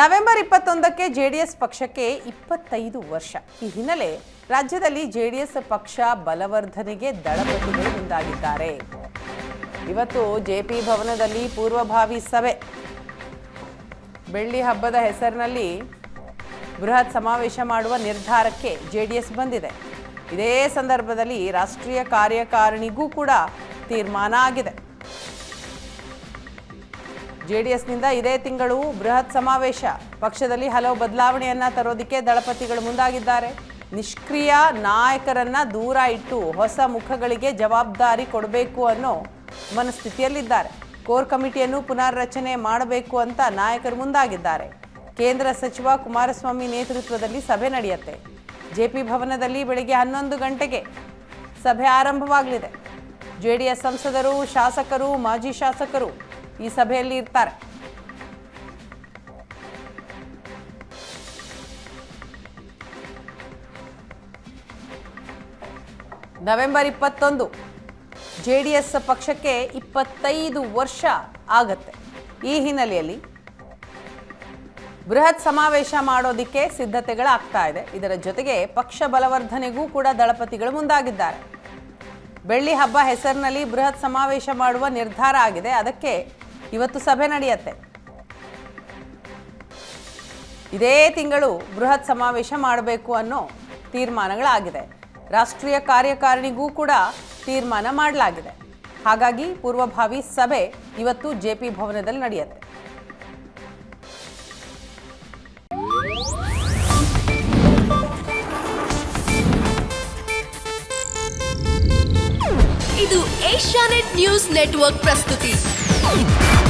November ಇಪ್ಪತ್ತೊಂದಕ್ಕೆ JDS ಪಕ್ಷಕ್ಕೆ ಇಪ್ಪತ್ತೈದು ವರ್ಷ. ಈ ಹಿನ್ನೆಲೆ ರಾಜ್ಯದಲ್ಲಿ ಜೆಡಿಎಸ್ ಪಕ್ಷ ಬಲವರ್ಧನೆಗೆ ದಳಪತಿಗಳು ಮುಂದಾಗಿದ್ದಾರೆ. ಇವತ್ತು ಜೆಪಿ ಭವನದಲ್ಲಿ ಪೂರ್ವಭಾವಿ ಸಭೆ. ಬೆಳ್ಳಿ ಹಬ್ಬದ ಹೆಸರಿನಲ್ಲಿ ಬೃಹತ್ ಸಮಾವೇಶ ಮಾಡುವ ನಿರ್ಧಾರಕ್ಕೆ ಜೆಡಿಎಸ್ ಬಂದಿದೆ. ಇದೇ ಸಂದರ್ಭದಲ್ಲಿ ರಾಷ್ಟ್ರೀಯ ಕಾರ್ಯಕಾರಿಣಿಗೂ ಕೂಡ ತೀರ್ಮಾನ ಆಗಿದೆ. ಜೆಡಿಎಸ್ನಿಂದ ಇದೇ ತಿಂಗಳು ಬೃಹತ್ ಸಮಾವೇಶ. ಪಕ್ಷದಲ್ಲಿ ಹಲವು ಬದಲಾವಣೆಯನ್ನು ತರೋದಕ್ಕೆ ದಳಪತಿಗಳು ಮುಂದಾಗಿದ್ದಾರೆ. ನಿಷ್ಕ್ರಿಯ ನಾಯಕರನ್ನ ದೂರ ಇಟ್ಟು ಹೊಸ ಮುಖಗಳಿಗೆ ಜವಾಬ್ದಾರಿ ಕೊಡಬೇಕು ಅನ್ನೋ ಮನಸ್ಥಿತಿಯಲ್ಲಿದ್ದಾರೆ. ಕೋರ್ ಕಮಿಟಿಯನ್ನು ಪುನರ್ರಚನೆ ಮಾಡಬೇಕು ಅಂತ ನಾಯಕರು ಮುಂದಾಗಿದ್ದಾರೆ. ಕೇಂದ್ರ ಸಚಿವ ಕುಮಾರಸ್ವಾಮಿ ನೇತೃತ್ವದಲ್ಲಿ ಸಭೆ ನಡೆಯುತ್ತೆ. ಜೆಪಿ ಭವನದಲ್ಲಿ ಬೆಳಗ್ಗೆ ಹನ್ನೊಂದು ಗಂಟೆಗೆ ಸಭೆ ಆರಂಭವಾಗಲಿದೆ. ಜೆಡಿಎಸ್ ಸಂಸದರು, ಶಾಸಕರು, ಮಾಜಿ ಶಾಸಕರು ಈ ಸಭೆಯಲ್ಲಿ ಇರ್ತಾರೆ. ನವೆಂಬರ್ ಇಪ್ಪತ್ತೊಂದು, ಜೆ ಡಿ ಎಸ್ ಪಕ್ಷಕ್ಕೆ ಇಪ್ಪತ್ತೈದು ವರ್ಷ ಆಗತ್ತೆ. ಈ ಹಿನ್ನೆಲೆಯಲ್ಲಿ ಬೃಹತ್ ಸಮಾವೇಶ ಮಾಡೋದಿಕ್ಕೆ ಸಿದ್ಧತೆಗಳಾಗ್ತಾ ಇದೆ. ಇದರ ಜೊತೆಗೆ ಪಕ್ಷ ಬಲವರ್ಧನೆಗೂ ಕೂಡ ದಳಪತಿಗಳು ಮುಂದಾಗಿದ್ದಾರೆ. ಬೆಳ್ಳಿ ಹಬ್ಬ ಹೆಸರಿನಲ್ಲಿ ಬೃಹತ್ ಸಮಾವೇಶ ಮಾಡುವ ನಿರ್ಧಾರ ಆಗಿದೆ. ಅದಕ್ಕೆ ಇವತ್ತು ಸಭೆ ನಡೆಯುತ್ತೆ. ಇದೇ ತಿಂಗಳು ಬೃಹತ್ ಸಮಾವೇಶ ಮಾಡಬೇಕು ಅನ್ನೋ ತೀರ್ಮಾನಗಳಾಗಿದೆ. ರಾಷ್ಟ್ರೀಯ ಕಾರ್ಯಕಾರಿಣಿಗೂ ಕೂಡ ತೀರ್ಮಾನ ಮಾಡಲಾಗಿದೆ. ಹಾಗಾಗಿ ಪೂರ್ವಭಾವಿ ಸಭೆ ಇವತ್ತು ಜೆಪಿ ಭವನದಲ್ಲಿ ನಡೆಯುತ್ತೆ. ಇದು ಏಷ್ಯಾನೆಟ್ ನ್ಯೂಸ್ ನೆಟ್ವರ್ಕ್ ಪ್ರಸ್ತುತಿ. Oh!